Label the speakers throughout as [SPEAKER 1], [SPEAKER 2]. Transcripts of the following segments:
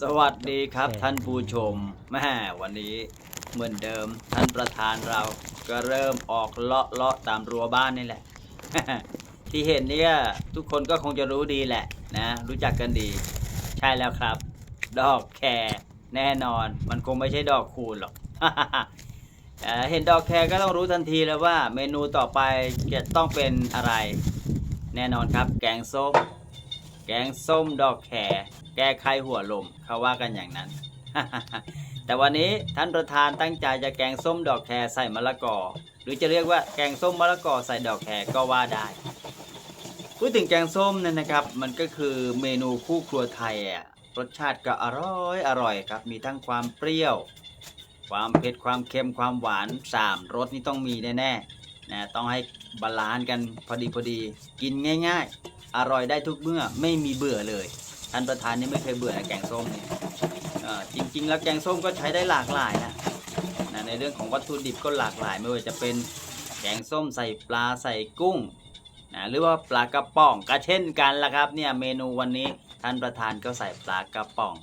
[SPEAKER 1] สวัสดีครับ
[SPEAKER 2] โอเค
[SPEAKER 1] ท่านผู้ชมแม่วันนี้เหมือนเดิมท่านประธานเราก็เริ่มออกเลาะเลาะตามรั้วบ้านนี่แหละ ที่เห็นเนี่ยทุกคนก็คงจะรู้ดีแหละนะ รู้จักกันดี ใช่แล้วครับ ดอกแครแน่นอนมันคงไม่ใช่ดอกคูณหรอกเอ่อเห็นดอกแครก็ต้องรู้ทันทีแล้วว่าเมนูต่อไปจะต้องเป็นอะไร แน่นอนครับ แกงส้ม แกงส้มดอกแครแก้ไขหัวลมเขาว่ากันอย่างนั้น แต่วันนี้ท่านประธานตั้งใจจะแกงส้มดอกแครใส่มะละกอ หรือจะเรียกว่าแกงส้มมะละกอใส่ดอกแครก็ว่าได้พูดถึงแกงส้มเนี่ยนะครับ มันก็คือเมนูคู่ครัวไทยอะรสชาติก็อร่อยอร่อยครับ มีทั้งความเปรี้ยว ความเผ็ดความเค็มความหวานสามรสนี่ต้องมีแน่ๆนะต้องให้บาลานซ์กันพอดีพอดีกินง่าย ๆ อร่อยได้ทุกเมื่อไม่มีเบื่อเลยท่านประธานนี่ไม่เคยเบื่อนะแกงส้มเนี่ยจริง ๆ แล้วแกงส้มก็ใช้ได้หลากหลายนะนะในเรื่องของวัตถุดิบก็หลากหลาย ไม่ว่าจะเป็นแกงส้มใส่ปลาใส่กุ้งนะหรือว่าปลากระป๋องก็เช่นกันละครับเนี่ยเมนูวันนี้ท่านประธานก็ใส่ปลากระป๋อง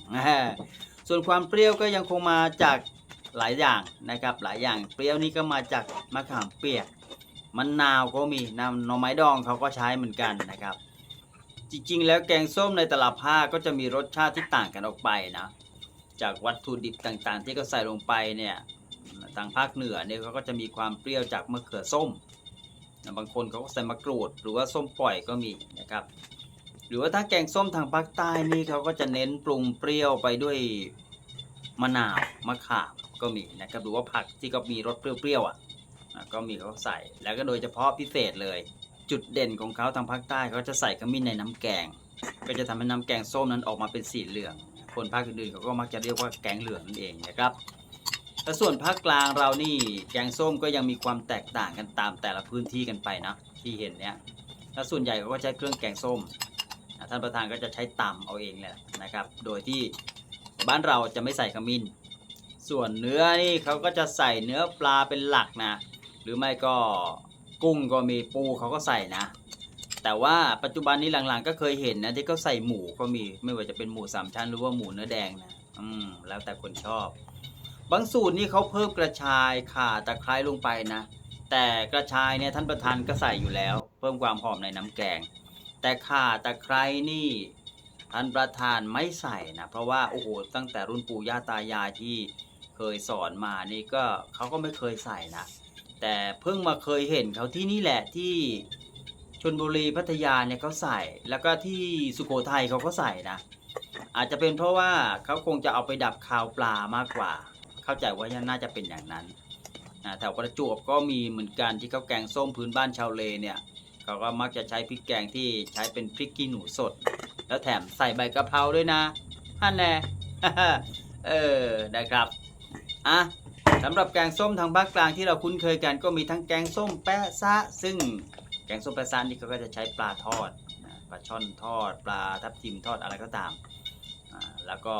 [SPEAKER 1] ส่วนความเปรี้ยวก็ยังคงมาจากหลายอย่างนะครับหลายอย่างเปรี้ยวนี่ก็มาจากมะขามเปียกมะนนาวก็มีน้ำหน่อไม้ดองเขาก็ใช้เหมือนกันนะครับ จริงๆ แล้วแกงส้มในแต่ละภาคก็จะมีรสชาติที่ต่างกันออกไปนะ จากวัตถุดิบต่างๆ ที่เขาใส่ลงไปเนี่ยทางภาคเหนือเนี่ยเขาก็จะมีความเปรี้ยวจากมะเขือส้มนะบางคนเขาก็ใส่มะกรูด หรือว่าส้มปล่อยก็มีนะครับ หรือว่าถ้าแกงส้มทางภาคใต้นี่เขาก็จะเน้นปรุงเปรี้ยวไปด้วยมะนาวมะขามก็มีนะครับหรือว่าผักที่ก็มีรสเปรี้ยวๆอะอะก็มีเขาใส่แล้วก็โดยเฉพาะพิเศษเลย จุดเด่นของเขาทางภาคใต้เขาจะใส่ขมิ้นในน้ำแกง ก็จะทำให้น้ำแกงส้มนั้นออกมาเป็นสีเหลือง คนภาคอื่นๆเขาก็มักจะเรียกว่าแกงเหลืองนั่นเองนะครับแต่ส่วนภาคกลางเรานี่แกงส้มก็ยังมีความแตกต่างกันตามแต่ละพื้นที่กันไปนะที่เห็นเนี้ยแล้วส่วนใหญ่เขาก็ใช้เครื่องแกงส้มท่านประธานก็จะใช้ตำเอาเองแหละนะครับ โดยที่บ้านเราจะไม่ใส่ขมิ้น ส่วนเนื้อนี่เขาก็จะใส่เนื้อปลาเป็นหลักนะ หรือไม่ก็ กุ้งก็มีปูเขาก็ใส่นะ แต่ว่าปัจจุบันนี้หลังๆ ก็เคยเห็นนะที่เขาใส่หมูก็มีไม่ว่าจะเป็นหมูสามชั้นหรือว่าหมูเนื้อแดงนะอืมแล้วแต่คนชอบ บางสูตรนี่เขาเพิ่มกระชายข่าตะไคร้ลงไปนะ แต่กระชายเนี่ยท่านประธานก็ใส่อยู่แล้ว เพิ่มความหอมในน้ำแกง แต่ข่าตะไคร้นี่ท่านประธานไม่ใส่นะเพราะว่าโอ้โหตั้งแต่รุ่นปู่ย่าตายายที่เคยสอนมานี่ก็เขาก็ไม่เคยใส่นะ แต่เพิ่งมาเคยเห็นเขาที่นี่แหละที่ชนบุรีพัทยาเนี่ยเขาใส่ แล้วก็ที่สุโขทัยเขาก็ใส่นะ อาจจะเป็นเพราะว่าเขาคงจะเอาไปดับคาวปลามากกว่า เข้าใจว่าน่าจะเป็นอย่างนั้นนะแถวประจวบก็มีเหมือนกันที่เขาแกงส้มพื้นบ้านชาวเลเนี่ยเขาก็มักจะใช้พริกแกงที่ใช้เป็นพริกขี้หนูสด แล้วแถมใส่ใบกะเพราด้วยนะฮั่นแน่เออนะครับอะ สำหรับแกงส้มทางภาคกลางที่เราคุ้นเคยกันก็มีทั้งแกงส้มแปะซะ ซึ่งแกงส้มแปะซะนี่เขาก็จะใช้ปลาทอดปลาช่อนทอด ปลาทับทิมทอดอะไรก็ตามแล้วก็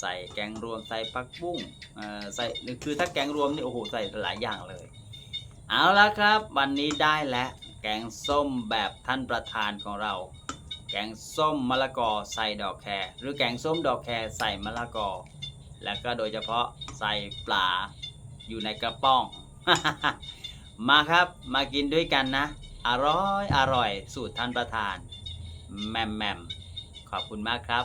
[SPEAKER 1] ใส่แกงรวมใส่ปักบุ้งอ่อใส่คือถ้าแกงรวมนี่โอ้โหใส่หลายอย่างเลย เอาละครับ วันนี้ได้แล้วแกงส้มแบบท่านประธานของเรา แกงส้มมะละกอใส่ดอกแครหรือแกงส้มดอกแครใส่มะละกอ แล้วก็โดยเฉพาะใส่ปลา อยู่ในกระป๋อง มาครับมากินด้วยกันนะ อร่อยอร่อย สูตรท่านประธานแมมแมมขอบคุณมากครับ